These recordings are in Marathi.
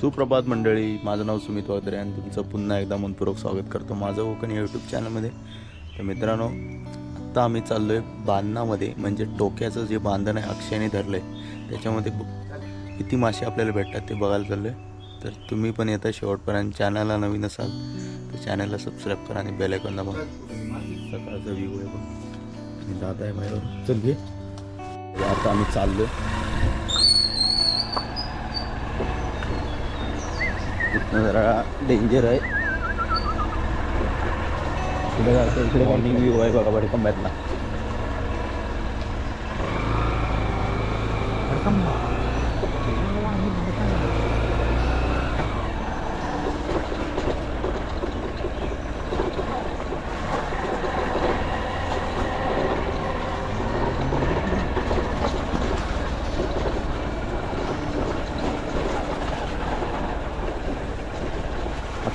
सुप्रभात मंडळी माझं नाव सुमित वागदरे आणि तुमचं पुन्हा एकदा मनपूर्वक स्वागत करतो माझं कोकण यूट्यूब चॅनलमध्ये तर मित्रांनो आत्ता आम्ही चाललो आहे बांधणामध्ये म्हणजे टोक्याचं जे बांधण आहे अक्षयाने धरलं आहे त्याच्यामध्ये किती मासे आपल्याला भेटतात ते बघायला चाललो आहे तर तुम्ही पण येता शेवटपर्यंत. चॅनलला नवीन असाल तर चॅनलला सबस्क्राईब करा आणि बेल आयकॉन दाबा सकाळचा व्ह्यू आहे बघ. दादा आहे माझ्यावर चल घे. आता आम्ही चाललो आहे इकडे जायचं इकडे मॉर्निंग व्ह्यू आहे बघा बडे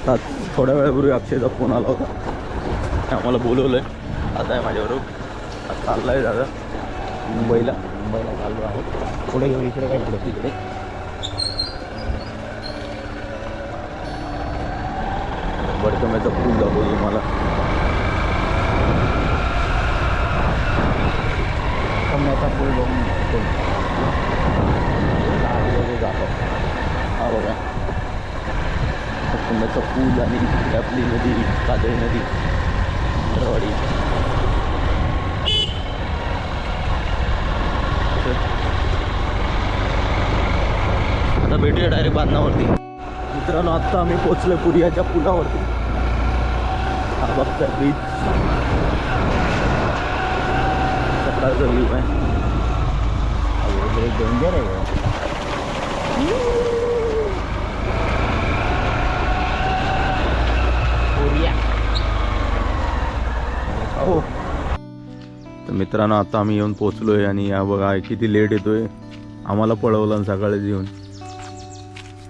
आता थोड्या वेळापूर्वी अक्षयचा फोन आला होता. आम्हाला बोलवलं आहे आता आहे माझ्याबरोबर. आता चालला आहे दादा. मुंबईला. मुंबईला चाललो आहोत पुढे घेऊन इकडे काय पुढे? तिकडे. बडकम्याचा पूल दाखवतो तुम्हाला कम्याचा पूल बघून जातो हा बघा. कम्याचा पूल आणि आपली नदी कादळी नदी रवाडी आता भेटूया डायरेक्ट बांधणावरती मित्रांनो आत्ता आम्ही पोचलो पुरियाच्या पुलावरती. हा बघता बीच सकाळचा व्ह्यू आहे. डेंजर आहे. हो. तर मित्रांनो आता आम्ही येऊन पोचलोय आणि या बघा किती लेट येतोय. आम्हाला पळवलं आणि सकाळीच येऊन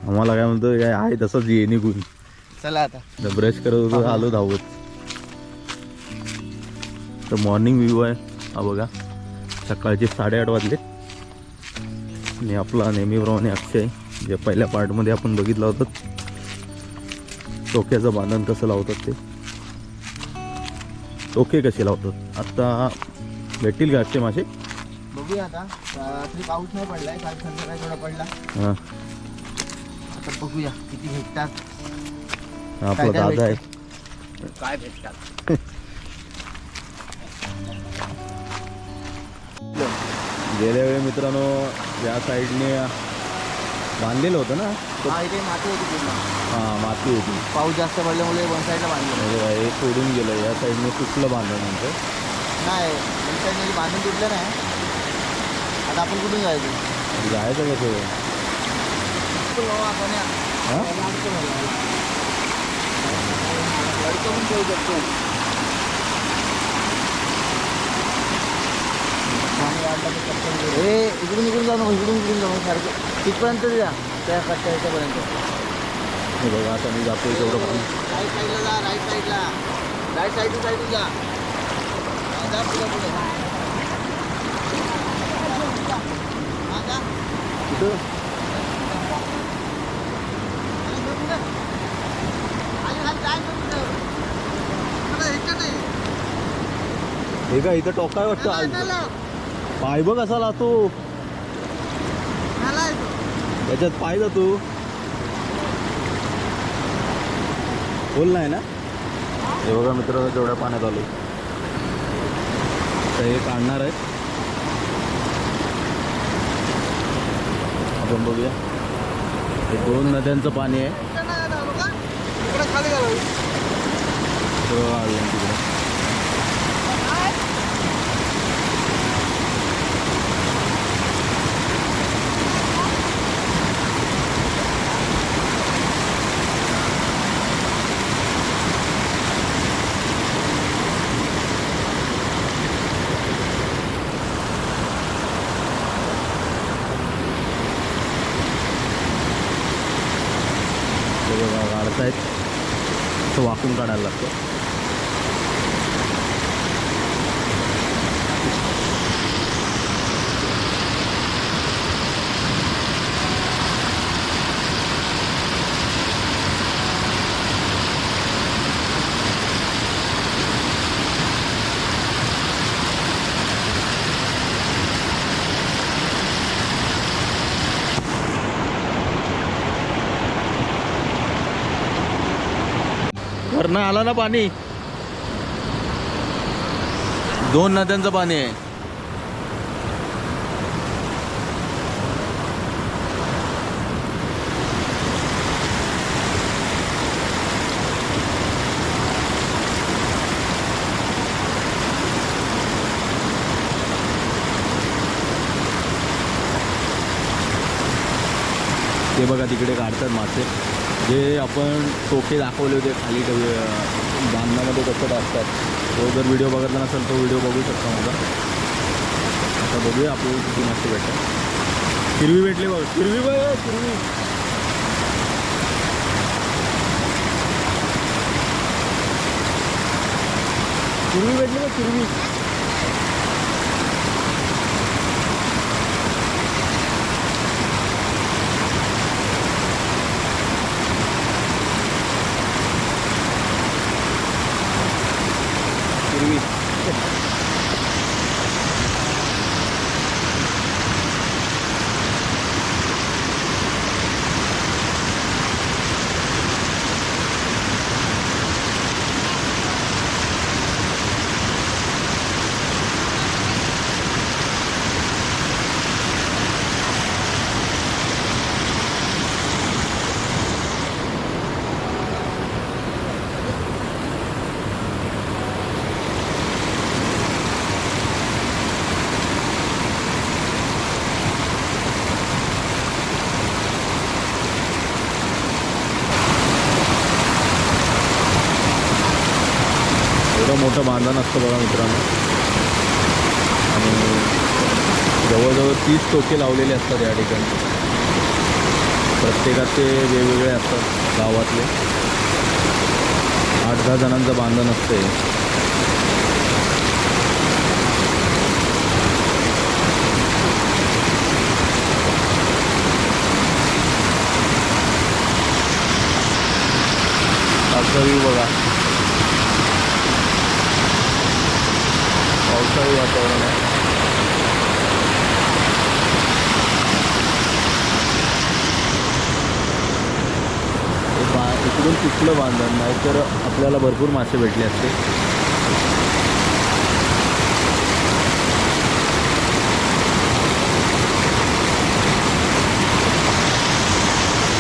आम्हाला काय म्हणतो काय आहे तसंच ये निघून. चला आता. ब्रश करत होतो आलो धावत. तर मॉर्निंग व्ह्यू आहे. हा बघा सकाळचे साडेआठ वाजले. आणि आपला नेहमीप्रमाणे अक्षय जे पहिल्या पार्टमध्ये आपण बघितलं होतं टोक्याचं बांधण कसं लावतात ते? टोके कसे लावतात? आत्ता भेटतील का अक्षय मासे? बघूया आता. रात्री पाऊस नाही पडलाय काल संध्याकाळी थोडा पडला. हां. आता बघूया किती भेटतात. आपला काय दादा आहे. काय भेटतात? गेल्या वेळी मित्रांनो या साईडने बांधलेलं होतं ना? हा इथे माती होती पूर्ण. हां माती होती. पाऊस जास्त पडल्यामुळे वन साईडला बांधलं. म्हणजे हे सोडून गेलं या साईडने सुटलं बांधलं नंतर नाही वन साईडने बांधून तुटलं नाही आता आपण कुठून जायचं? जायचं कसं आपण या. हां? शकतो ए इकडून इकडून जाऊ नको इकडून इकडून जाऊ सारखं. तिथपर्यंत जा त्या कट्ट्या ह्याच्यापर्यंत हे बघा आता मी पाणी राईट साईडला जा राईट साईडला राईट साईड टू साईड जा. हा, जा पुढे पुढे. हा, जा. कुठं ह्याच्यात आहे. हे काय इथं टोकाय वाटतं. पाय बघ असा तो. त्याच्यात पाय जातो. बोल नाही ना? हे बघा मित्र जेवढ्या पाण्यात आलो तर हे काढणार आहे. आपण बघूया. हे दोन नद्यांचं पाणी आहे. इकडे नाही येणार बघा. इकडे खाली घालावी. सगळं काढलं तिकडे हे बघा काढतायत असं वाकून वरनं आला ना पाणी. दोन नद्यांचं पाणी आहे. ते बघा तिकडे काढतात मासे. जे आपण टोके दाखवले होते खाली डबे बांधण्यामध्ये कसं टाकतात. तो जर व्हिडिओ बघितला नसेल तो व्हिडिओ बघू शकता माझा. आता बघूया आपल्याला किती मस्त भेटतात. हिरवी भेटली बघ. हिरवी बघ हिरवी. हिरवी भेटली बघ हिरवी. एवढं नसतो बांधण असतं बघा मित्रांनो. आणि जवळजवळ तीस टोके लावलेले असतात या ठिकाणी. प्रत्येकाचे वेगवेगळे असतात गावातले. आठ दहा जणांचं बांधण असते व्ह्यू बघा पावसाळी वातावरण आहे हे बा आपलं बांधण नाहीतर आपल्याला भरपूर मासे भेटले असते.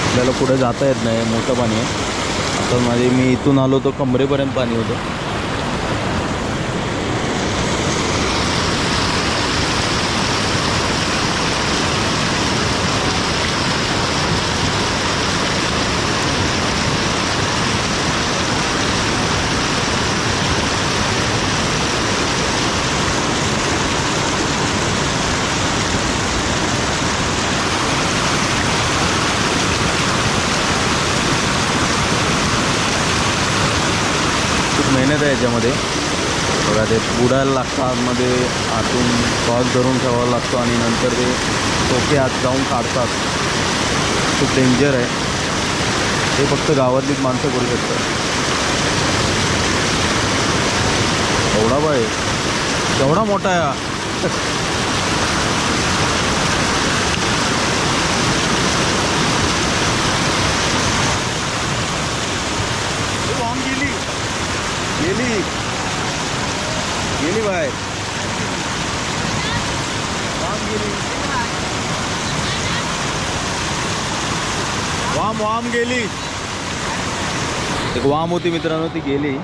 आपल्याला पुढे जाता येत नाही मोठं पाणी आहे. आता माझे मी इथून आलो तो कमरेपर्यंत पाणी होतं. खूप आहे याच्यामध्ये. बघा ते बुडायला लागतं आतमध्ये आतून कॉक धरून ठेवावा लागतो आणि नंतर ते टोके आत जाऊन काढतात. खूप डेंजर आहे. ते फक्त गावातलीच माणसं करू शकतात. एवढा बाय केवढा मोठा आहे हा. ए, वाम गेली गेली. गेली बाय वाम गेली. वाम वाम गेली. एक वाम होती मित्रांनो ती गेली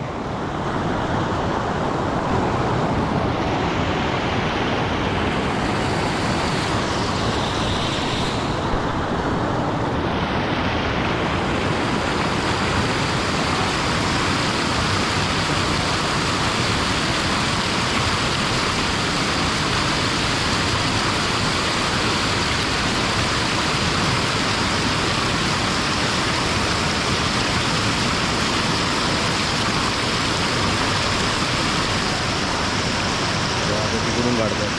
आता तिकडून काढतात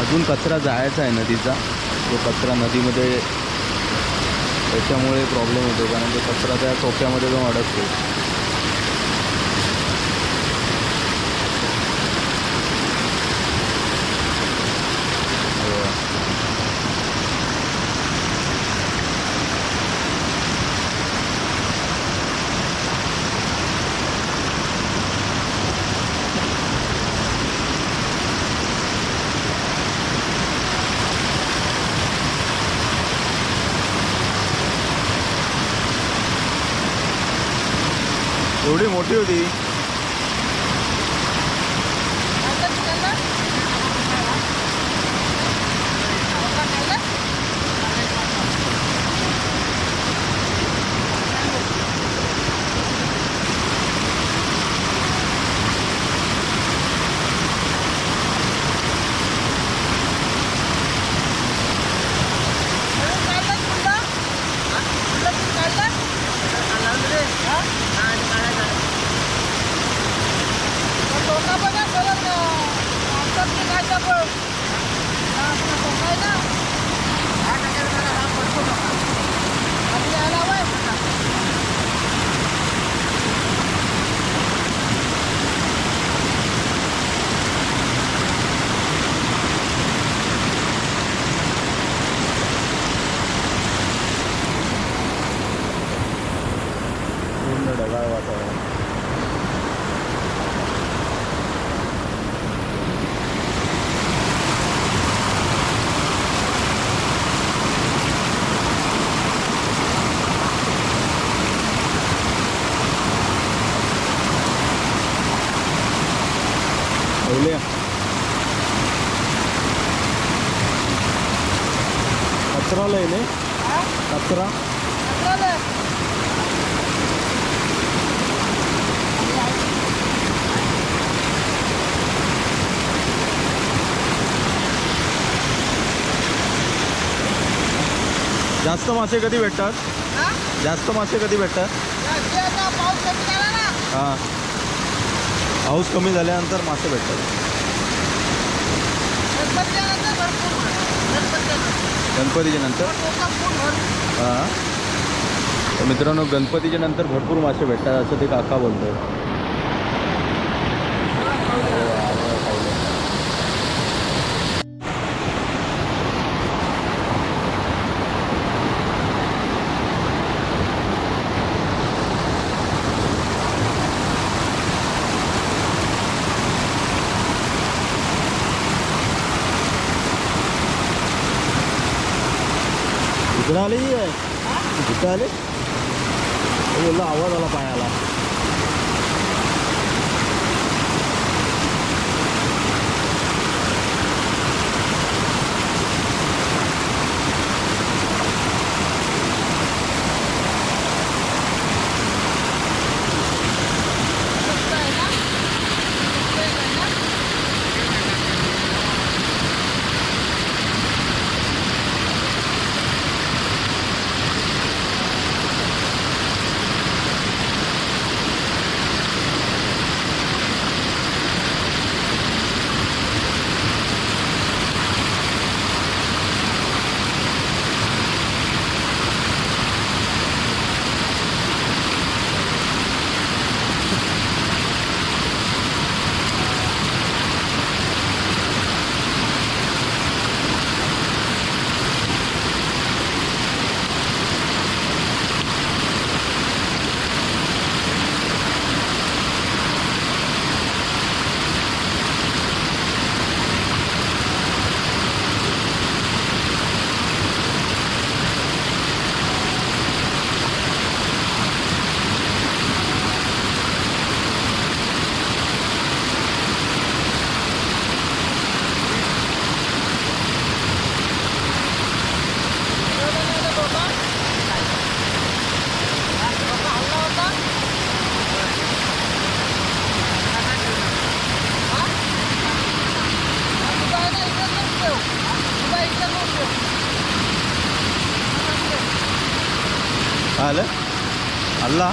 अजून कचरा जायचा आहे नदीचा. तो कचरा नदीमध्ये त्याच्यामुळे प्रॉब्लेम होतो कारण तो कचरा त्या टोक्यामध्ये जाऊन अडकतो एवढी मोठी पहिले. कचराला ना कचरा. जास्त मासे कधी भेटतात? जास्त मासे कधी भेटतात? हां. पाऊस कमी झाल्यानंतर मासे भेटतात. गणपतीच्या नंतर हां तर मित्रांनो गणपतीच्या नंतर भरपूर मासे भेटतात असं ते काका बोलतोय. इकडं आले की काय इथं आले हे बोललो आवाज आला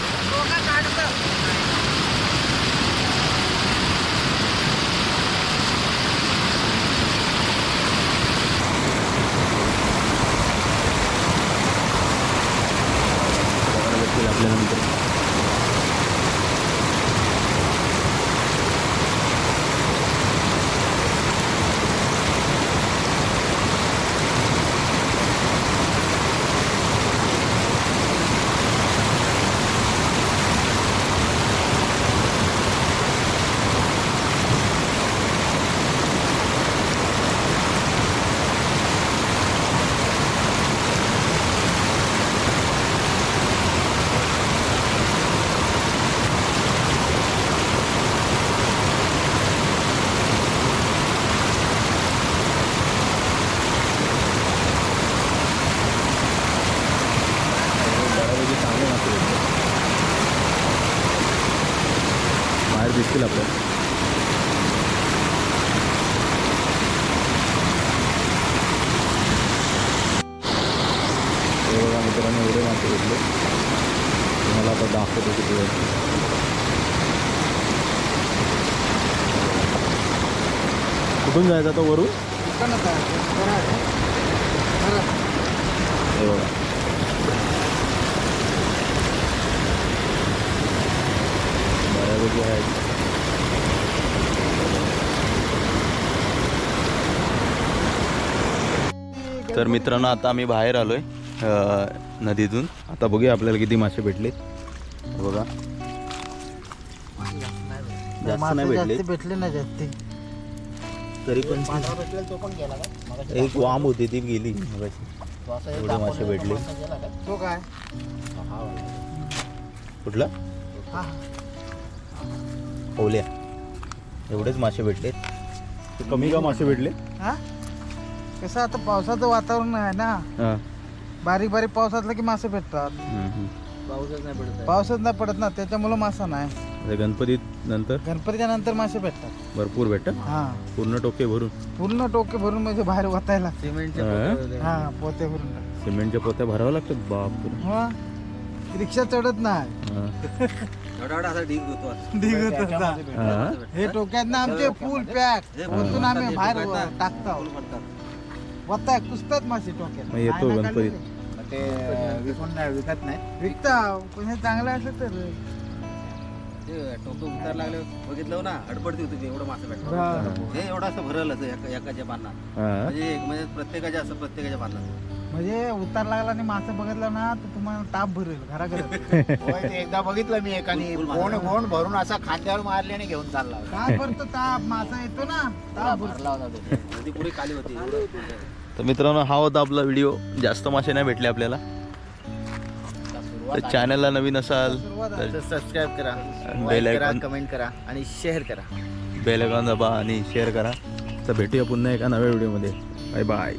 मासे भेटले तुम्हाला आता दाखवतो किती वेळ कुठून जायचं आता वरून? हे बघा. बऱ्यापैकी आहे. तर मित्रांनो आता आम्ही बाहेर आलोय. नदीतून. आता बघूया आपल्याला किती मासे भेटलेत हे बघा. जास्त नाही भेटले. भेटले नाही जास्त. तरी पण तो पण गेला का? एक वाम होती ती गेली. एवढे मासे भेटले. तो काय? कुठला? हा. ओल्या. एवढेच मासे भेटले. कमी का मासे भेटले? हा? कसं आता पावसाचं वातावरण आहे ना. हां. बारीक बारीक पाऊस असला की मासे भेटतात. पाऊसच नाही पडत पावसच नाही पडत ना त्याच्यामुळं मासा नाही. आता गणपतीत नंतर? गणपतीच्या नंतर मासे भेटतात. भरपूर भेटत हा. पूर्ण टोके भरून? पूर्ण टोके भरून म्हणजे बाहेर सिमेंटचे हा? पोते हा पोते भरून. सिमेंटच्या पोत्या भरावं लागतात बापरे. हा. रिक्षा चढत नाही. हां. एवढा एवढा असा ढीग होतो आज. ढीग होत होता. टोक्यात ना आमचे फुल पॅक. हे वरतून आम्ही हे बाहेर. टाकतो. वत्ता कुसतात मासे टोक्यात. मग येतो. काढलेले. ते विकून नाही विकत नाही. विकता पण हे चांगलं असलं तर. ते टोकं उतार लागले बघितलं ना अडपडती होती ते एवढं मासे हा. भेटत हे एवढं असं भरलं एका एकाच्या पानात? म्हणजे एक म्हणजे प्रत्येकाच्या असं प्रत्येकाच्या पानात. म्हणजे उतार लागला आणि मासे बघितलं ना तर तुम्हाला ताप भरेल घराघरात. एकदा बघितलं मी एकाने फुल गोण मारला. गोण भरून असा खांद्यावर मारले आणि घेऊन चालला. काय भरतो ताप. मासा येतो ना ताप भरतो भरला होता तो. नदी पुढे खाली होती एवढं तर मित्रांनो हा होता आपला व्हिडिओ जास्त मासे नाही भेटले आपल्याला. तर चॅनलला नवीन असाल तर सबस्क्राईब करा like करा. कमेंट करा आणि शेअर करा. बेल आयकॉन दाबा आणि शेअर करा. तर भेटूया पुन्हा एका नव्या व्हिडिओमध्ये बाय बाय